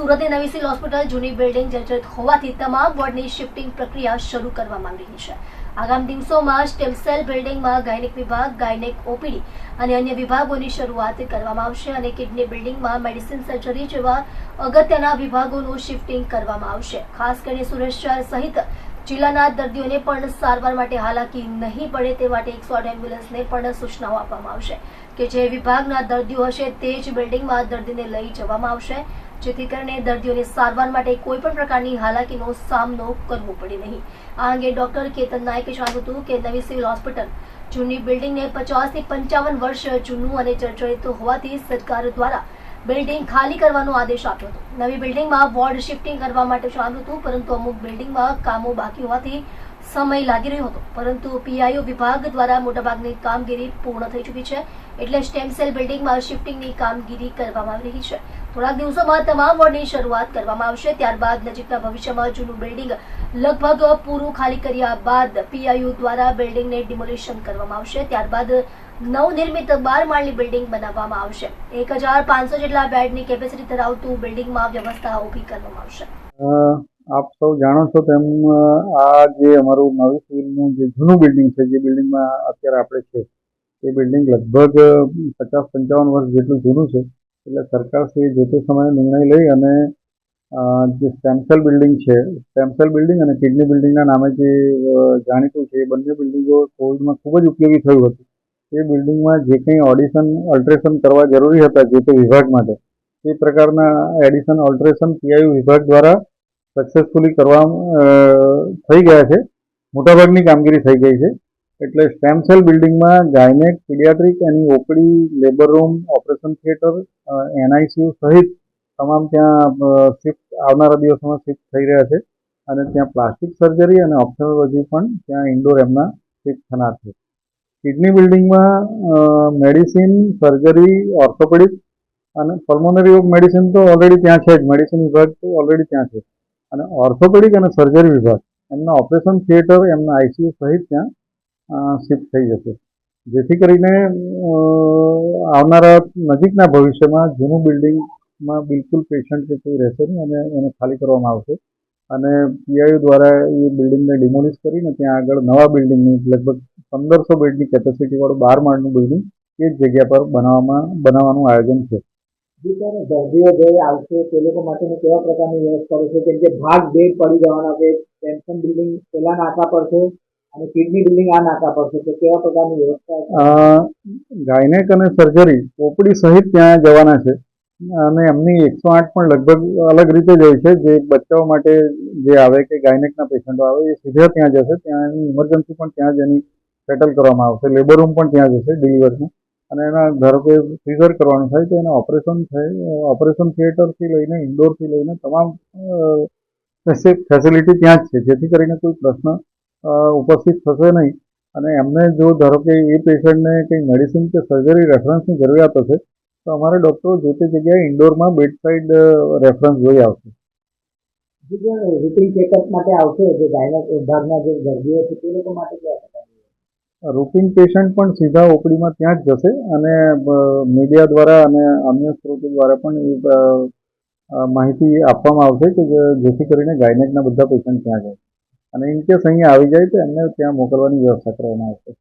સુરતની નવી civil hospital, જૂની બિલ્ડિંગ જર્જરિત હોવાથી તમામ વોર્ડની શિફ્ટિંગ પ્રક્રિયા શરૂ કરવામાં આવી રહી છે. આગામી દિવસોમાં સ્ટેમ સેલ બિલ્ડિંગમાં ગાયનિક વિભાગ, ગાયનેક ઓપીડી અને અન્ય વિભાગોની શરૂઆત કરવામાં આવશે અને કિડની બિલ્ડિંગમાં મેડિસિન સર્જરી જેવા અગત્યના વિભાગોનું શિફ્ટિંગ કરવામાં આવશે. ખાસ કરીને સુરત શહેર સહિત જિલ્લાના દર્દીઓને પણ સારવાર માટે હાલાકી નહીં પડે તે માટે એકસો આઠ એમ્બ્યુલન્સને પણ સૂચનાઓ આપવામાં આવશે કે જે વિભાગના દર્દીઓ હશે તે જ બિલ્ડિંગમાં દર્દીને લઈ જવામાં આવશે. જેથી કરીને દર્દીઓને સારવાર માટે કોઈ પણ પ્રકારની હાલાકીનો સામનો કરવો પડે નહીં. આ અંગે ડોક્ટર કેતન નાયકે જણાવ્યું હતું કે નવી સિવિલ હોસ્પિટલ જૂની બિલ્ડિંગને પચાસથી પંચાવન વર્ષ જૂનું અને જર્જરિત હોવાથી સરકાર દ્વારા બિલ્ડિંગ ખાલી કરવાનો આદેશ આપ્યો હતો. નવી બિલ્ડિંગમાં વોર્ડ શિફ્ટિંગ કરવા માટે જણાવ્યું હતું, પરંતુ અમુક બિલ્ડિંગમાં કામો બાકી હોવાથી સમય લાગી રહ્યો હતો, પરંતુ પીઆઈઓ વિભાગ દ્વારા મોટાભાગની કામગીરી પૂર્ણ થઈ ચૂકી છે, એટલે સ્ટેમ સેલ બિલ્ડિંગમાં શિફ્ટિંગની કામગીરી કરવામાં આવી રહી છે. થોડાક દિવસોમાં તમામ વોર્ડની શરૂઆત કરવામાં આવશે, ત્યારબાદ નજીકના ભવિષ્યમાં જૂનું બિલ્ડિંગ લગભગ પૂરું ખાલી કર્યા બાદ પીઆઈયુ દ્વારા બિલ્ડિંગને ડિમોલિશન કરવામાં આવશે, ત્યારબાદ નવનિર્મિત બાર માળની બિલ્ડિંગ બનાવવામાં આવશે. એક હજાર પાંચસો જેટલા બેડની કેપેસિટી ધરાવતું બિલ્ડિંગમાં વ્યવસ્થા ઊભી કરવામાં આવશે. આપ સૌ જાણો છો તેમ આ જે અમારું નવી સિવિલનું જે જૂનું બિલ્ડિંગ છે, જે બિલ્ડિંગમાં અત્યારે આપણે છે, એ બિલ્ડિંગ લગભગ પચાસ પંચાવન વર્ષ જેટલું જૂનું છે. એટલે સરકારશ્રીએ જે તે સમયે નિર્ણય લઈ અને જે સ્ટેમસેલ બિલ્ડિંગ છે સ્ટેમસેલ બિલ્ડિંગ અને કિડની બિલ્ડિંગના નામે જે જાણીતું છે, એ બંને બિલ્ડિંગો કોવિડમાં ખૂબ જ ઉપયોગી થયું હતું. એ બિલ્ડિંગમાં જે કંઈ ઓડિશન, અલ્ટ્રેશન કરવા જરૂરી હતા જે તે વિભાગ માટે, એ પ્રકારના એડિશન ઓલ્ટ્રેશન પીઆઈયુ વિભાગ દ્વારા સક્સેસફુલી કરવા થઈ ગયા છે. મોટાભાગની કામગીરી થઈ ગઈ છે. એટલે સ્ટેમ સેલ બિલ્ડિંગમાં ગાયનેક પીડિયાટ્રિક એની ઓપડી labour room operation theatre NICU સહિત તમામ ત્યાં શિફ્ટ આવનારા દિવસોમાં શિફ્ટ થઈ રહ્યા છે. અને ત્યાં પ્લાસ્ટિક સર્જરી અને ઓપ્થોલોજી પણ ત્યાં ઇન્ડોર એમના શિફ્ટ થનાર છે. કિડની બિલ્ડિંગમાં મેડિસિન સર્જરી ઓર્થોપેડિક અને પલ્મોનરી મેડિસિન તો ઓલરેડી ત્યાં છે જ. મેડિસિન વિભાગ તો ઓલરેડી ત્યાં છે. અને ઓર્થોપેડિક અને સર્જરી વિભાગ. એમના ઓપરેશન થિયેટર એમના આઈસીયુ સહિત ત્યાં શિફ્ટ થઈ જશે. જેથી કરીને આવનારા નજીકના ભવિષ્યમાં જૂનું બિલ્ડિંગમાં બિલકુલ પેશન્ટ કે કોઈ રહેશે નહીં અને એને ખાલી કરવામાં આવશે. અને પીઆઈયુ દ્વારા એ બિલ્ડિંગને ડિમોલિશ કરીને ત્યાં આગળ નવા બિલ્ડિંગની લગભગ પંદરસો બેડની કેપેસિટીવાળું બાર માળનું બિલ્ડિંગ એ જ જગ્યા પર બનાવવામાં, બનાવવાનું આયોજન છે. દર્દીઓ જે આવશે તે લોકો માટેની કેવા પ્રકારની વ્યવસ્થા રહેશે કેમ કે ભાગ બે પડી જવાના છે, પેન્શન બિલ્ડિંગ પેલા નાકા પર છે અને કિડની બિલ્ડિંગ આ નાકા પર છે. તો કેવા પ્રકારની વ્યવસ્થા ગાયનેક અને સર્જરી ઓપડી સહિત ત્યાં જવાના છે. અને એમની એકસો આઠ પણ લગભગ અલગ રીતે જ હોય છે. જે બચ્ચાઓ માટે જે આવે કે ગાયનેકના પેશન્ટો આવે, એ સીધા ત્યાં જશે. ત્યાં એની ઇમરજન્સી પણ ત્યાં જ એની સેટલ કરવામાં આવશે. લેબર રૂમ પણ ત્યાં જશે ડિલિવરીનું અને એના ધારો કે સિઝર કરવાનું થાય તો એના ઓપરેશન થાય ઓપરેશન થિયેટરથી લઈને ઇન્ડોરથી લઈને તમામ ફેસિલિટી ત્યાં જ છે. જેથી કરીને કોઈ પ્રશ્ન ઉપસ્થિત થશે નહીં. અને એમને જો ધારો કે એ પેશન્ટને કંઈ મેડિસિન કે સર્જરી રેફરન્સની જરૂરિયાત હશે, તો અમારા ડૉક્ટરો જે તે જગ્યાએ ઇન્ડોરમાં બેડ સાઇડ રેફરન્સ જોઈ આવશે. જી રૂટીન ચેકઅપ માટે આવશે, જે ગાયના વિભાગના જે દર્દીઓ છે, તે લોકો માટે રૂટીન પેશન્ટ પણ સીધા ઓપડીમાં ત્યાં જ જશે અને મીડિયા દ્વારા અને અન્ય સ્ત્રોતો દ્વારા પણ માહિતી આપવામાં આવશે કે જેથી કરીને ગાયનેકના બધા પેશન્ટ ત્યાં જાય. અને ઇન કેસ અહીંયા આવી જાય તો એમને ત્યાં મોકલવાની વ્યવસ્થા કરવામાં આવશે.